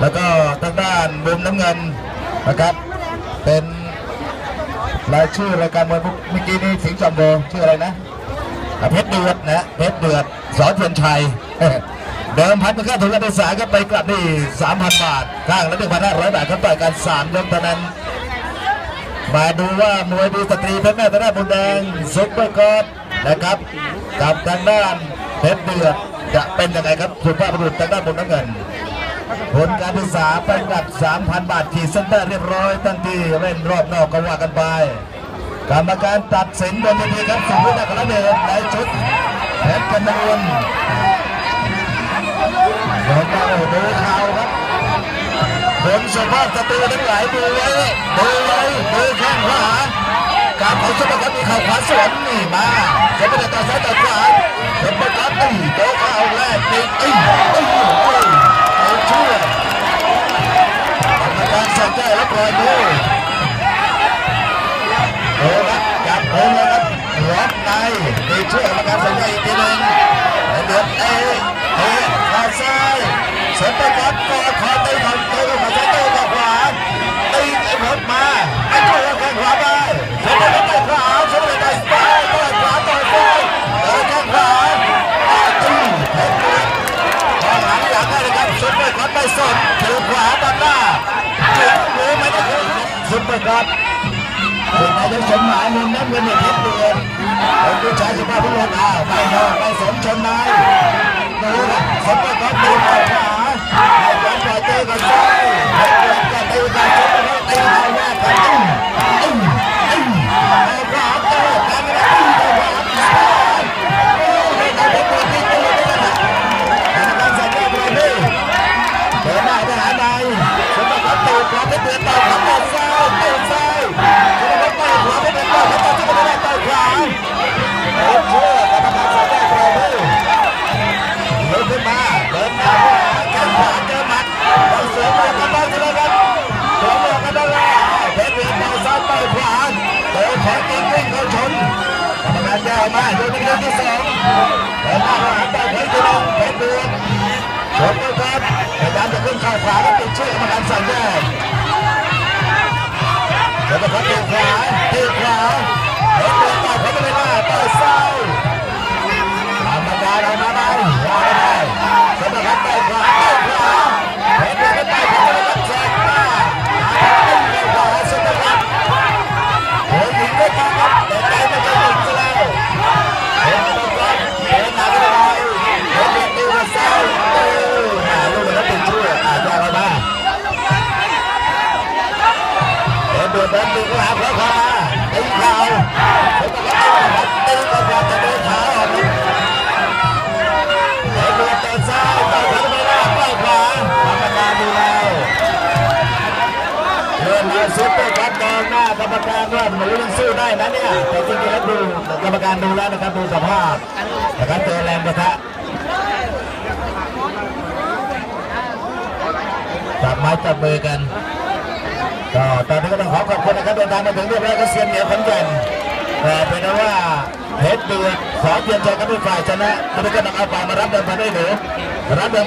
แล้วก็ทางด้านมุมน้ำเงินนะครับ เป็นรายชื่อรายการมวยเมื่อกี้นี้สิงห์จอมโบชื่ออะไรนะเพชรเดือดนะเพชรเดือดสอนเทียนชัยเดิมพันเป็นค่าทุนการศึกษาครับไปกลับนี่3,000บาทข้างละ1,500บาทครับต่อยกัน3ยกเท่านั้นมาดูว่ามวยดีสตรีเพชรแม่ตะด้านมุมแดงซุปเปอร์กอดนะครับกับทางด้านเพชรเดือดจะเป็นยังไงครับสุภาพบุรุษทางด้านมุมน้ำเงิน ผลการศึกษาไปกับ 3,000 บาทขีดเส้นใต้เรียบร้อยตั้งที่เล่นรอบนอกก็ว่ากันไป กรรมการตัดสินบนเวทีครับสุภาพนักเดชในชุดเพชรกำมลโดนมาโอ้ดูข่าวครับผมสุภาพสตรีทั้งหลายดูไว้ดูไว้ดูข้างขวาการของสุภาพครับมีข่าวขวาสวนนี่มาสุภาพต่อซ้ายต่อขวาสุภาพครั ลอยดูโอ้ครับจับโอ้ครับล็อกในตีช่วยกรรมการสัญญาอีกทีหนึ่งเดือดเอเอขาซ้ายเสร็จไปก่อนกอด เปอร์คอร์เป็นนายกสมหมายมุมน้ำเงินเนี่ยเพชรเดือนเป็นผู้ชายสุภาพบุรุษอ้าวไม่นอกไม่สมชนนายดูนะสมไปก่อนตีก่อนขวาใชรเวียนเพชรเวียนชนไปครับพยายามจะขึ้นเข้าขวาแล้วติดชื่อกรรมการสั่งแยกแล้วก็พัดตีขวาตีขวา ดินเดินดินตีขาขวาขวาตีเข่าตีก็พอจะเดินขาออกเดินเดินเดินซ้ายต่อขวาไม่ได้ต่อยขวากรรมการดูแล้วเดินเอาซุปเปอร์คัพกองหน้ากรรมการว่าหนูยังสู้ได้นะเนี่ยแต่จริงๆแล้วดูกรรมการดูแล้วนะครับดูสภาพนะครับเจอแรงกระทะจับไม้จับมือกัน ก็ตอนนี้ก็ต้องขอขอบคุณนะครับเดินทางมาถึงเรียบร้อยก็เซียนเหนียวขอนแก่นเป็นว่าเพชรเดือดขอเพียงใจกับเป็นฝ่ายชนะตอนนี้ก็นำเอาฝ่ายมารับเดินพันได้หรือรับเดิน